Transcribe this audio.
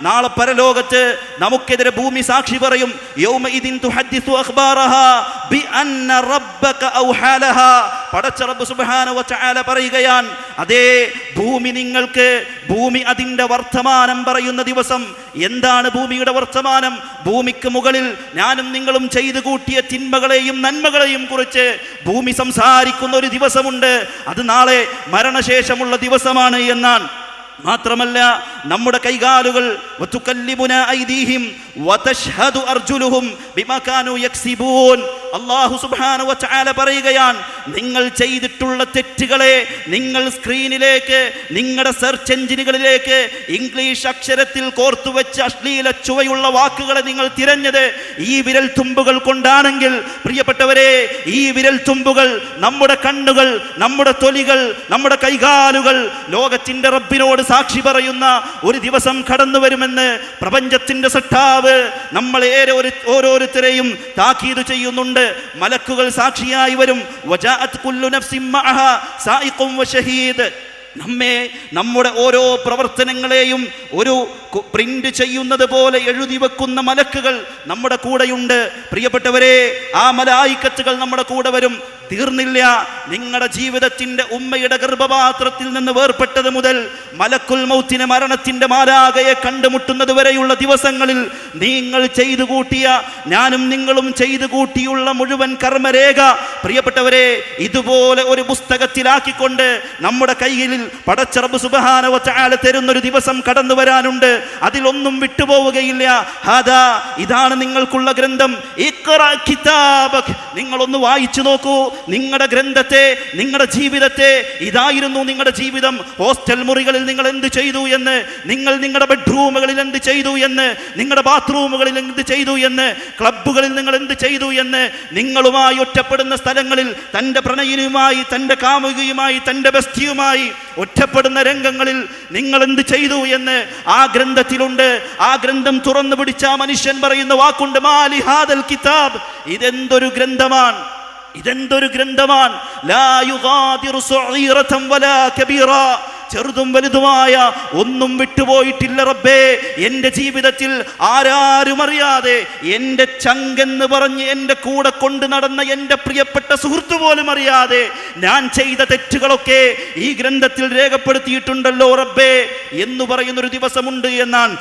നാളെ പരലോകത്ത് നമുക്കെതിരെ ഭൂമി സാക്ഷി പറയും പറയുകയാൻ അതേ ഭൂമി നിങ്ങൾക്ക് ഭൂമി അതിന്റെ വർത്തമാനം പറയുന്ന ദിവസം എന്താണ് ഭൂമിയുടെ വർത്തമാനം? ഭൂമിക്ക് മുകളിൽ ഞാനും നിങ്ങളും ചെയ്തു കൂട്ടിയ തിന്മകളെയും നന്മകളെയും കുറിച്ച് ഭൂമി സംസാരിക്കുന്ന ഒരു ദിവസമുണ്ട്. അത് നാളെ മരണശേഷമുള്ള ദിവസമാണ് എന്നാണ്. മാത്രമല്ല നമ്മുടെ കൈകാലുകൾ അർജുലുഹും സുബ്ഹാനഹു വ പറയുകയാണ് നിങ്ങൾ ചെയ്തിട്ടുള്ള തെറ്റുകളെ നിങ്ങൾ സ്ക്രീനിലേക്ക് നിങ്ങളുടെ സെർച്ച് എഞ്ചിനുകളിലേക്ക് ഇംഗ്ലീഷ് അക്ഷരത്തിൽ കോർത്തുവെച്ച് അശ്ലീല ചുവയുള്ള വാക്കുകളെ നിങ്ങൾ തിരഞ്ഞത് ഈ വിരൽ തുമ്പുകൾ കൊണ്ടാണെങ്കിൽ. പ്രിയപ്പെട്ടവരെ ഈ വിരൽ തുമ്പുകൾ നമ്മുടെ കണ്ണുകൾ നമ്മുടെ തൊലികൾ നമ്മുടെ കൈകാലുകൾ ലോകത്തിന്റെ റബ്ബിനോട് സാക്ഷി പറയുന്ന ഒരു ദിവസം കടന്നു വരുമെന്ന് പ്രപഞ്ചത്തിന്റെ സട്ടാവ് നമ്മളെ ഓരോ- ഓരോരുത്തരെയും താക്കീത് ചെയ്യുന്നുണ്ട്. മലക്കുകൾ സാക്ഷിയായി വരും. വജാഅത്ത് നമ്മെ നമ്മുടെ ഓരോ പ്രവർത്തനങ്ങളെയും ഒരു പ്രിന്റ് ചെയ്യുന്നത് പോലെ എഴുതി വെക്കുന്ന മലക്കുകൾ നമ്മുടെ കൂടെയുണ്ട്. പ്രിയപ്പെട്ടവരെ ആ മലായിക്കത്തുകൾ നമ്മുടെ കൂടെ വരും. തീർന്നില്ല. നിങ്ങളുടെ ജീവിതത്തിന്റെ ഉമ്മയുടെ ഗർഭപാത്രത്തിൽ നിന്ന് വേർപെട്ടത് മുതൽ മലക്കുൽ മൗത്തിന് മരണത്തിന്റെ മാലാകയെ കണ്ടുമുട്ടുന്നത് വരെയുള്ള ദിവസങ്ങളിൽ നിങ്ങൾ ചെയ്തു കൂട്ടിയ ഞാനും നിങ്ങളും ചെയ്തു കൂട്ടിയുള്ള മുഴുവൻ കർമ്മരേഖ പ്രിയപ്പെട്ടവരെ ഇതുപോലെ ഒരു പുസ്തകത്തിലാക്കിക്കൊണ്ട് നമ്മുടെ കയ്യിൽ പടച്ചറബ് സുബഹാനവ ചാല തരുന്നൊരു ദിവസം കടന്നു വരാനുണ്ട്. അതിലൊന്നും വിട്ടുപോവുകയില്ല. ഹാദാ ഇതാണ് നിങ്ങൾക്കുള്ള ഗ്രന്ഥം. നിങ്ങളൊന്ന് വായിച്ചു നോക്കൂ. നിങ്ങളുടെ ഗ്രന്ഥത്തെ നിങ്ങളുടെ ജീവിതത്തെ ഇതായിരുന്നു നിങ്ങളുടെ ജീവിതം. ഹോസ്റ്റൽ മുറികളിൽ നിങ്ങൾ എന്ത് ചെയ്തു എന്ന് നിങ്ങൾ നിങ്ങളുടെ ബെഡ്റൂമുകളിൽ എന്ത് ചെയ്തു എന്ന് നിങ്ങളുടെ ബാത്റൂമുകളിൽ എന്ത് ചെയ്തു എന്ന് ക്ലബ്ബുകളിൽ നിങ്ങൾ എന്ത് ചെയ്തു എന്ന് നിങ്ങളുമായി ഒറ്റപ്പെടുന്ന സ്ഥലങ്ങളിൽ തന്റെ പ്രണയിനുമായി തന്റെ കാമുകിയുമായി തന്റെ ബസ്തിയുമായി ഒറ്റപ്പെടുന്ന രംഗങ്ങളിൽ നിങ്ങൾ എന്ത് ചെയ്തു എന്ന് ആ ഗ്രന്ഥത്തിലുണ്ട്. ആ ഗ്രന്ഥം തുറന്നു പിടിച്ച മനുഷ്യൻ പറയുന്ന വാക്കുണ്ട് മാലിഹാദൽ കിതാബ്. ഇതെന്തൊരു ഗ്രന്ഥമാണ്? ഇതെന്തൊരു ഗ്രന്ഥമാണ്? ലാ യുഗാദിറു വലാ കബീറ. ചെറുതും വലുതുമായ ഒന്നും വിട്ടുപോയിട്ടില്ല റബ്ബേ. എന്റെ ജീവിതത്തിൽ ആരാരും അറിയാതെ എന്റെ ചങ്കെന്ന് പറഞ്ഞ് എന്റെ കൂടെ കൊണ്ട് നടന്ന എന്റെ പ്രിയപ്പെട്ട സുഹൃത്തു പോലും അറിയാതെ ഞാൻ ചെയ്ത തെറ്റുകളൊക്കെ ഈ ഗ്രന്ഥത്തിൽ രേഖപ്പെടുത്തിയിട്ടുണ്ടല്ലോ റബ്ബേ എന്ന് പറയുന്നൊരു ദിവസമുണ്ട് എന്നാണ്